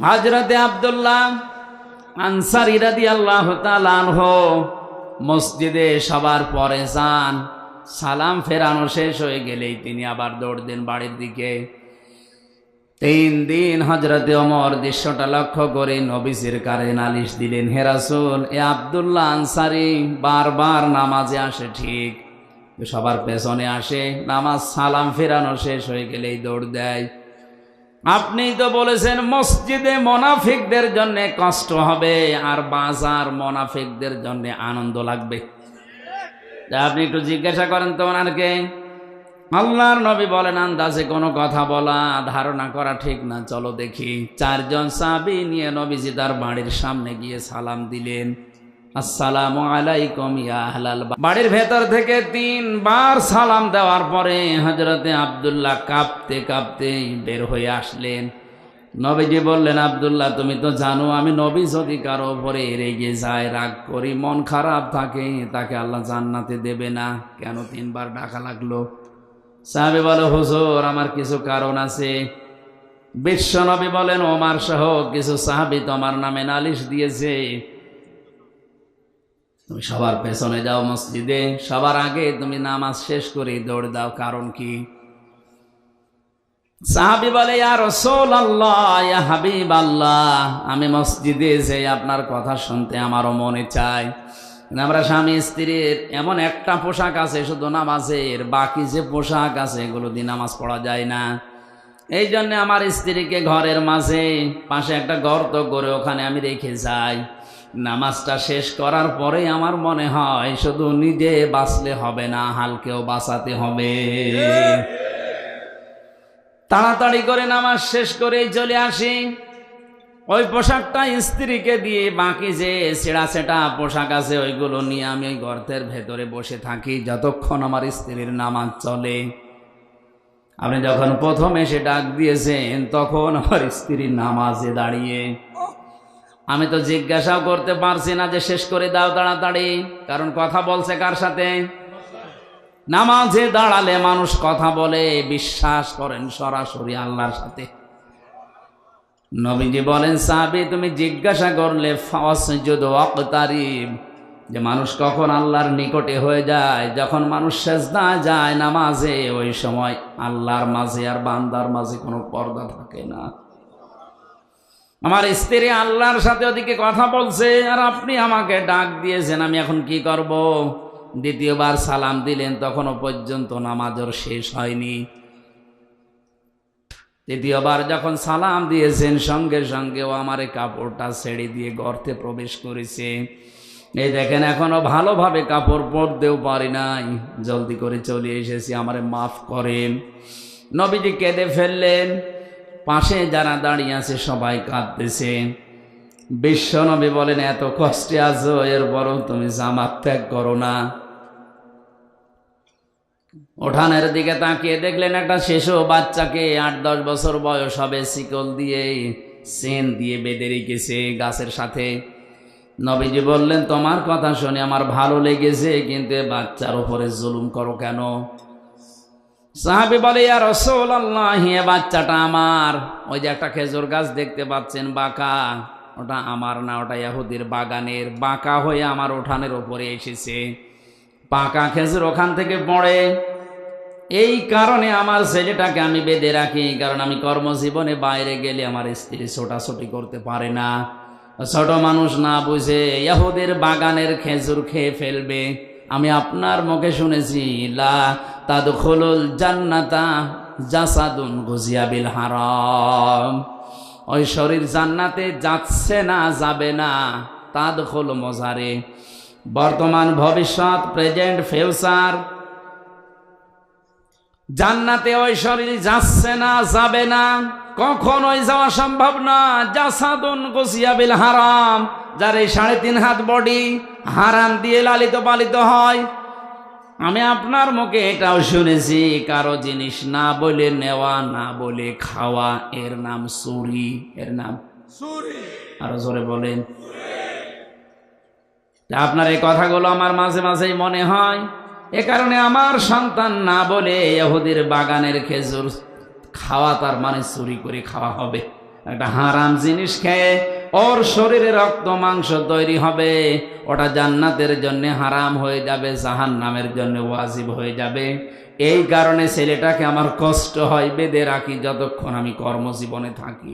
হজরতে আবদুল্লাহ আনসার ইরাদি আল্লাহ তালানহ মসজিদে সবার পরে যান। সালাম ফেরানো শেষ হয়ে গেলেই তিনি আবার দৌড় দেন বাড়ির দিকে। তিন দিন হজরতে ওমর দৃশ্যটা লক্ষ্য করে নবিসির কারে নালিশ দিলেন হেরাসুল এ আবদুল্লাহ আনসারি বারবার নামাজে আসে ঠিক? সবার পেছনে আসে। নামাজ সালাম ফেরানো শেষ হয়ে গেলেই দৌড় দেয়। আপনি তো বলেছেন মসজিদে মোনাফিকদের জন্য কষ্ট হবে, আর বাজার মোনাফিকদের জন্য আনন্দ লাগবে। আপনি একটু জিজ্ঞাসা করেন তো ওনারকে আল্লাহর নবী বলেন, আন্দাজে কোনো কথা বলা, ধারণা করা ঠিক না। চলো দেখি। চারজন সাবি নিয়ে নবীজি তার বাড়ির সামনে গিয়ে সালাম দিলেন। আসসালামু আলাইকুম ইয়া আহলাল বাড়ির ভেতর থেকে তিনবার সালাম দেওয়ার পরে হজরতে আব্দুল্লাহ কাঁপতে কাঁপতে বের হয়ে আসলেন। নবীজি বললেন, আব্দুল্লাহ, তুমি তো জানো, আমি নবী যদি কারও ওপরে রেগে যায়, রাগ করি, মন খারাপ থাকে, তাকে আল্লাহ জান্নাতে দেবে না। কেন তিনবার ডাকা লাগল? সাহাবি বলে, হুজুর, আমার কিছু কারণ আছে। বিশ্ব নবী বলেন, ওমার সহ কিছু সাহাবি তোমার নামে নালিশ দিয়েছে। তুমি সবার পেছনে যাও মসজিদে, সবার আগে তুমি নামাজ শেষ করে দৌড় দাও, কারণ কি? সাহাবি বলে হাবিব আল্লাহ আমি মসজিদে যে আপনার কথা শুনতে আমারও মনে চায়। আমরা স্বামী স্ত্রীর এমন একটা পোশাক আছে, শুধু নামাজের, বাকি যে পোশাক আছে, এগুলো দিয়ে নামাজ পড়া যায় না। এই জন্য আমার স্ত্রীকে ঘরের মাঝে পাশে একটা গর্ত করে ওখানে আমি রেখে যাই। নামাজটা শেষ করার পরে আমার মনে হয় শুধু নিজে বাঁচলে হবে না, হালকেও বাঁচাতে হবে। তাড়াতাড়ি করে নামাজ শেষ করেই চলে আসি। ওই পোশাকটা স্ত্রীকে দিয়ে বাকি যে সেরা সেটা পোশাক আছে, ওইগুলো নিয়ে আমি ওই গর্তের ভেতরে বসে থাকি যতক্ষণ আমার স্ত্রীর নামাজ চলে। আপনি যখন প্রথমে এসে ডাক দিয়েছেন, তখন আমার স্ত্রীর নামাজে দাঁড়িয়ে আমি তো জিজ্ঞাসাও করতে পারছি না যে শেষ করে দাও তাড়াতাড়ি, কারণ কথা বলছে কার সাথে? নামাজে দাঁড়ালে মানুষ কথা বলে, বিশ্বাস করেন সরাসরি আল্লাহর সাথে। নবীজি বলেন, সাহাবি, তুমি জিজ্ঞাসা করলে যে মানুষ কখন আল্লাহর নিকটে হয়ে যায়, যখন মানুষ সেজদা যায় নামাজে, ওই সময় আল্লাহর মাঝে আর বান্দার মাঝে কোনো পর্দা থাকে না। আমার স্ত্রী আল্লাহর সাথে ওদিকে কথা বলছে, আর আপনি আমাকে ডাক দিয়েছেন, আমি এখন কি করব? দ্বিতীয়বার সালাম দিলেন, তখনও পর্যন্ত নামাজর শেষ হয়নি। তৃতীয়বার যখন সালাম দিয়েছেন, সঙ্গে সঙ্গে ও আমার কাপড়টা ছেড়ে দিয়ে গর্তে প্রবেশ করেছে। এই দেখেন এখনও ভালোভাবে কাপড় পরতেও পারি নাই। জলদি করে চলে এসেছি, আমারে মাফ করেন। নবীজি কেঁদে ফেললেন। পাশে যারা দাঁড়িয়ে আছে সবাই কাঁদতেছে। বিশ্ব নবী বলেন, এত কষ্টে আছো, এরপরও তুমি জামাত ত্যাগ করো না। ওঠানের দিকে তাকিয়ে দেখলেন একটা শিশু বাচ্চাকে আট দশ বছর বয়স হবে, শিকল দিয়ে, সেন দিয়ে বেঁধে রেখেছে গাছের সাথে। নবীজি বললেন, তোমার কথা শুনে আমার ভালো লেগেছে, কিন্তু বাচ্চার উপরে জুলুম করো কেন? সাহাবি বলে আর রসুল আল্লাহ বাচ্চাটা আমার। ওই যে একটা খেজুর গাছ দেখতে পাচ্ছেন, বাঁকা। ওটা আমার না, ওটা ইয়াহুদির বাগানের বাঁকা হয়ে আমার উঠানের ওপরে এসেছে। পাকা খেজুর ওখান থেকে পড়ে। এই কারণে আমার ছেলেটাকে আমি বেঁধে রাখি, কারণ আমি কর্মজীবনে বাইরে গেলে আমার স্ত্রী ছোটাছুটি করতে পারে না। ছোট মানুষ না বুঝে ইয়াহুদের বাগানের খেজুর খেয়ে ফেলবে। আমি আপনার মুখে শুনেছি, লা তাদখুলুল জান্নাতা জাসাদুন গুজিয়া বিল হারাম। ওই শরীর জান্নাতে যাচ্ছে না, যাবে না, তাদখুল মজারে। বর্তমান ভবিষ্যৎ, প্রেজেন্ট, ফিউচার। জান্নাতে ওই শরীর যাচ্ছে না, যাবে না, কখনোই যাওয়া সম্ভব না। জাসাদুন গুসিয়া বিল হারাম, যার এই সাড়ে তিন হাত বডি হারাম দিয়ে লালিত পালিত হয় আমি আপনার মুখে এটাও শুনেছি কারও জিনিস না বলে নেওয়া না বলে খাওয়া এর নাম চুরি এর নাম আরও জোরে বলেন। আপনার এই কথাগুলো আমার মাঝে মাঝেই মনে হয়। এ কারণে আমার সন্তান না বলে ইহুদির বাগানের খেজুর খাওয়া তার মানে চুরি করে খাওয়া হবে। একটা হারাম জিনিস খেয়ে ওর শরীরে রক্ত, মাংস তৈরি হবে। ওটা জান্নাতের জন্য হারাম হয়ে যাবে জাহান নামের জন্য ওয়াজিব হয়ে যাবে। এই কারণে ছেলেটাকে আমার কষ্ট হয়, বেঁধে রাখি যতক্ষণ আমি কর্মজীবনে থাকি।